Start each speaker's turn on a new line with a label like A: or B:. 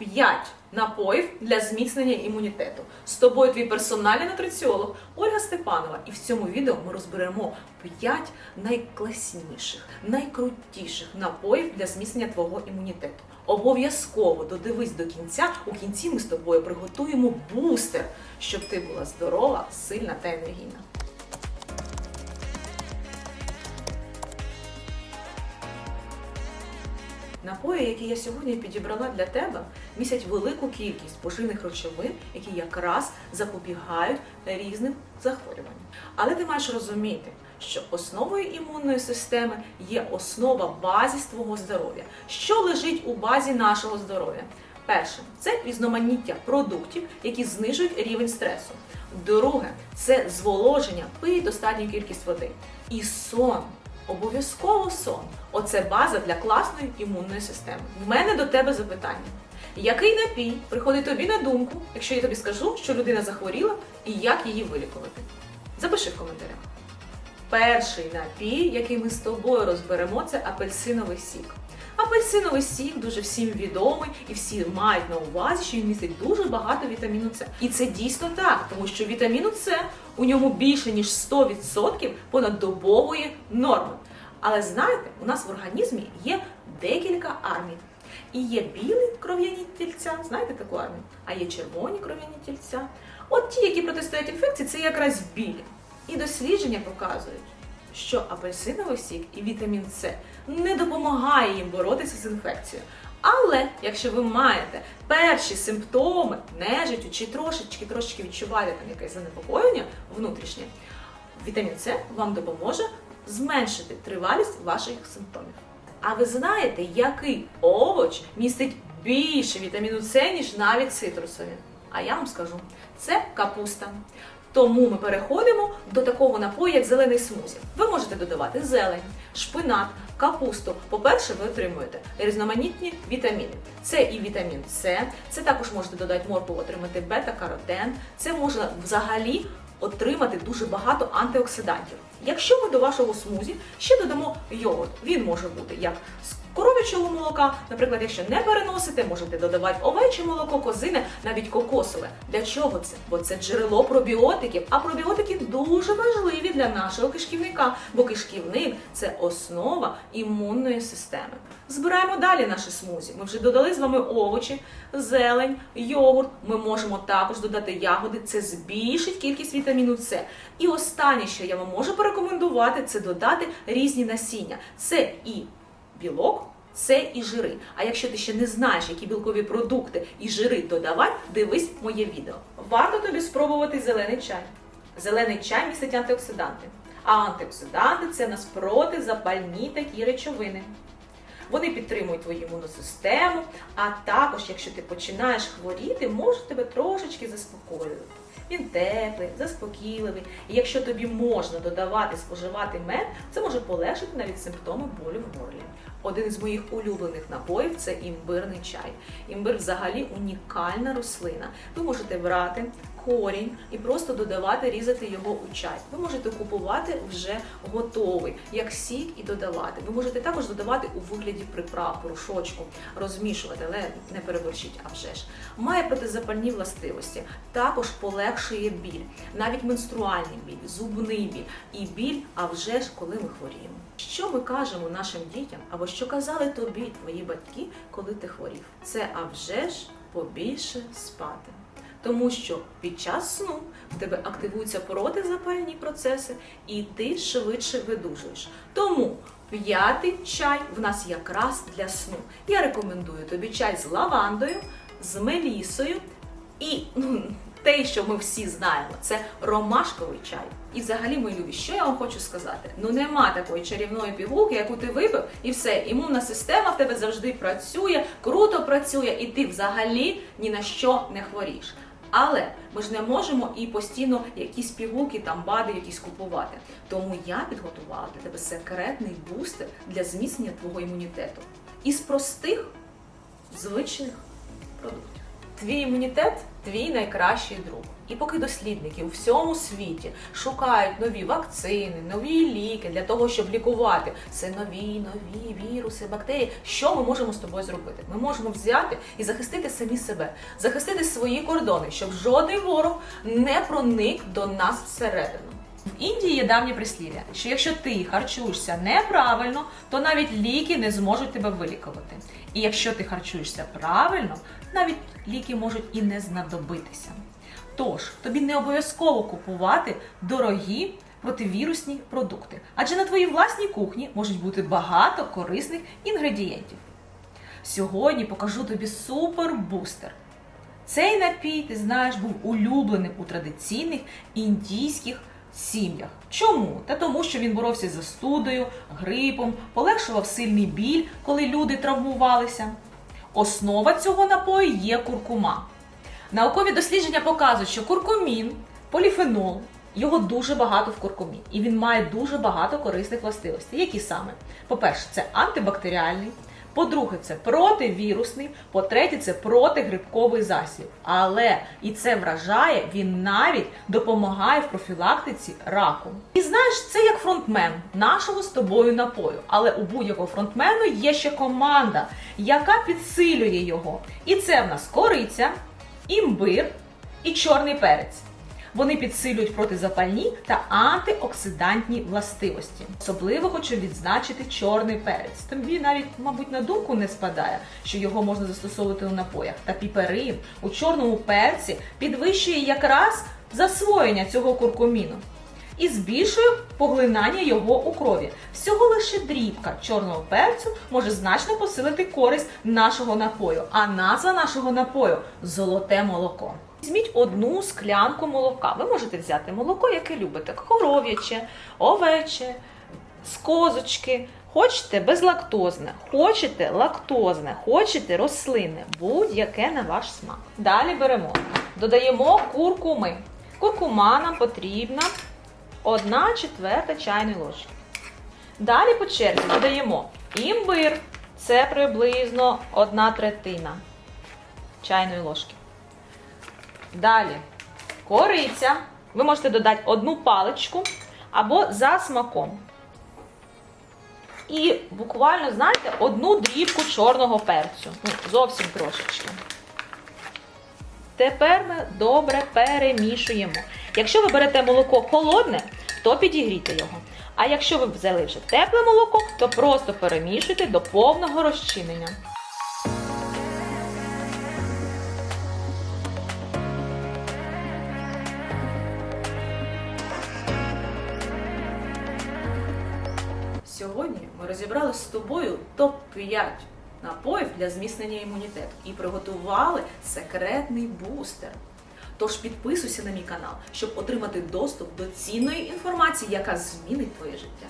A: топ-5 напоїв для зміцнення імунітету. З тобою твій персональний нутриціолог Ольга Степанова. І в цьому відео ми розберемо 5 найкласніших, найкрутіших напоїв для зміцнення твого імунітету. Обов'язково додивись до кінця. У кінці ми з тобою приготуємо бустер, щоб ти була здорова, сильна та енергійна. Напої, які я сьогодні підібрала для тебе, містять велику кількість поживних речовин, які якраз запобігають різним захворюванням. Але ти маєш розуміти, що основою імунної системи є основа базіс твого здоров'я. Що лежить у базі нашого здоров'я? Перше це різноманіття продуктів, які знижують рівень стресу. Друге це зволоження, пий достатню кількість води. І сон. Обов'язково сон. Оце база для класної імунної системи. В мене до тебе запитання. Який напій приходить тобі на думку, якщо я тобі скажу, що людина захворіла і як її вилікувати? Запиши в коментарях. Перший напій, який ми з тобою розберемо, це апельсиновий сік. Апельсиновий сік дуже всім відомий, і всі мають на увазі, що він містить дуже багато вітаміну С. І це дійсно так, тому що вітаміну С у ньому більше ніж 100% понаддобової норми. Але знаєте, у нас в організмі є декілька армій. І є білі кров'яні тільця, знаєте таку армію, а є червоні кров'яні тільця. От ті, які протистоять інфекції, це якраз білі. І дослідження показують, що апельсиновий сік і вітамін С не допомагає їм боротися з інфекцією. Але якщо ви маєте перші симптоми нежиттю чи трошечки трошечки відчуваєте там якесь занепокоєння внутрішнє, вітамін С вам допоможе зменшити тривалість ваших симптомів. А ви знаєте, який овоч містить більше вітаміну С, ніж навіть цитрусові? А я вам скажу, це капуста. Тому ми переходимо до такого напою, як зелений смузі. Ви можете додавати зелень, шпинат, капусту. По-перше, ви отримуєте різноманітні вітаміни. Це і вітамін С, це також можете додати моркву, отримати бета-каротен. Це можна взагалі отримати дуже багато антиоксидантів. Якщо ми до вашого смузі ще додамо йогурт, він може бути як коров'ячого молока, наприклад, якщо не переносите, можете додавати овече молоко, козине, навіть кокосове. Для чого це? Бо це джерело пробіотиків, а пробіотики дуже важливі для нашого кишківника, бо кишківник це основа імунної системи. Збираємо далі наші смузі. Ми вже додали з вами овочі, зелень, йогурт. Ми можемо також додати ягоди. Це збільшить кількість вітаміну С. І останнє, що я вам можу порекомендувати, це додати різні насіння. Це і білок. Це і жири. А якщо ти ще не знаєш, які білкові продукти і жири додавати, дивись моє відео. Варто тобі спробувати зелений чай. Зелений чай містить антиоксиданти. А антиоксиданти це нас протизапальні такі речовини. Вони підтримують твою імунну систему, а також, якщо ти починаєш хворіти, можуть тебе трошечки заспокоювати. Він теплий, заспокійливий. І якщо тобі можна додавати, споживати мед, це може полегшити навіть симптоми болю в горлі. Один із моїх улюблених напоїв це імбирний чай. Імбир взагалі унікальна рослина. Ви можете брати корінь і просто додавати, різати його у чай. Ви можете купувати вже готовий, як сік, і додавати. Ви можете також додавати у вигляді приправ, порошочку, розмішувати, але не переборщіть, а вже ж. Має протизапальні властивості, також полегшує біль, навіть менструальний біль, зубний біль і біль, а вже ж коли ми хворіємо. Що ми кажемо нашим дітям, або що казали тобі твої батьки, коли ти хворів? Це а вже ж побільше спати. Тому що під час сну в тебе активуються протизапальні процеси, і ти швидше видужуєш. Тому п'ятий чай в нас якраз для сну. Я рекомендую тобі чай з лавандою, з мелісою і ну, те, що ми всі знаємо, це ромашковий чай. І взагалі, мої любі, що я вам хочу сказати? Ну нема такої чарівної пігулки, яку ти випив, і все, імунна система в тебе завжди працює, круто працює, і ти взагалі ні на що не хворієш. Але ми ж не можемо і постійно якісь пігулки, там бади якісь купувати. Тому я підготувала для тебе секретний бустер для зміцнення твого імунітету із простих звичних продуктів. Твій імунітет твій найкращий друг. І поки дослідники у всьому світі шукають нові вакцини, нові ліки для того, щоб лікувати все нові, нові віруси, бактерії. Що ми можемо з тобою зробити? Ми можемо взяти і захистити самі себе, захистити свої кордони, щоб жодний ворог не проник до нас всередину. В Індії є давнє прислів'я, що якщо ти харчуєшся неправильно, то навіть ліки не зможуть тебе вилікувати. І якщо ти харчуєшся правильно, навіть ліки можуть і не знадобитися. Тож тобі не обов'язково купувати дорогі противірусні продукти, адже на твоїй власній кухні можуть бути багато корисних інгредієнтів. Сьогодні покажу тобі супербустер. Цей напій, ти знаєш, був улюбленим у традиційних індійських сім'ях. Чому? Та тому, що він боровся з застудою, грипом, полегшував сильний біль, коли люди травмувалися. Основа цього напою є куркума. Наукові дослідження показують, що куркумін, поліфенол, його дуже багато в куркумі, і він має дуже багато корисних властивостей. Які саме? По-перше, це антибактеріальний. По-друге, це противірусний, по-третє, це протигрибковий засіб. Але і це вражає, він навіть допомагає в профілактиці раку. І знаєш, це як фронтмен нашого з тобою напою. Але у будь-якого фронтмену є ще команда, яка підсилює його. І це в нас кориця, імбир і чорний перець. Вони підсилюють протизапальні та антиоксидантні властивості. Особливо хочу відзначити чорний перець. Тобі навіть, мабуть, на думку не спадає, що його можна застосовувати у напоях. Та піперин у чорному перці підвищує якраз засвоєння цього куркуміну і збільшує поглинання його у крові. Всього лише дрібка чорного перцю може значно посилити користь нашого напою. А назва нашого напою золоте молоко. Візьміть одну склянку молока. Ви можете взяти молоко, яке любите: коров'яче, овече, з козочки. Хочете безлактозне, хочете лактозне, хочете рослинне, будь-яке на ваш смак. Далі беремо, додаємо куркуми. Куркума нам потрібна 1 четверта чайної ложки. Далі по черзі додаємо імбир, це приблизно 1 третина чайної ложки. Далі кориця. Ви можете додати одну паличку або за смаком. І буквально, знаєте, одну дрібку чорного перцю. Ну, зовсім трошечки. Тепер ми добре перемішуємо. Якщо ви берете молоко холодне, то підігрійте його. А якщо ви взяли вже тепле молоко, то просто перемішуйте до повного розчинення. Сьогодні ми розібрали з тобою топ-5 напоїв для зміцнення імунітету і приготували секретний бустер. Тож підписуйся на мій канал, щоб отримати доступ до цінної інформації, яка змінить твоє життя.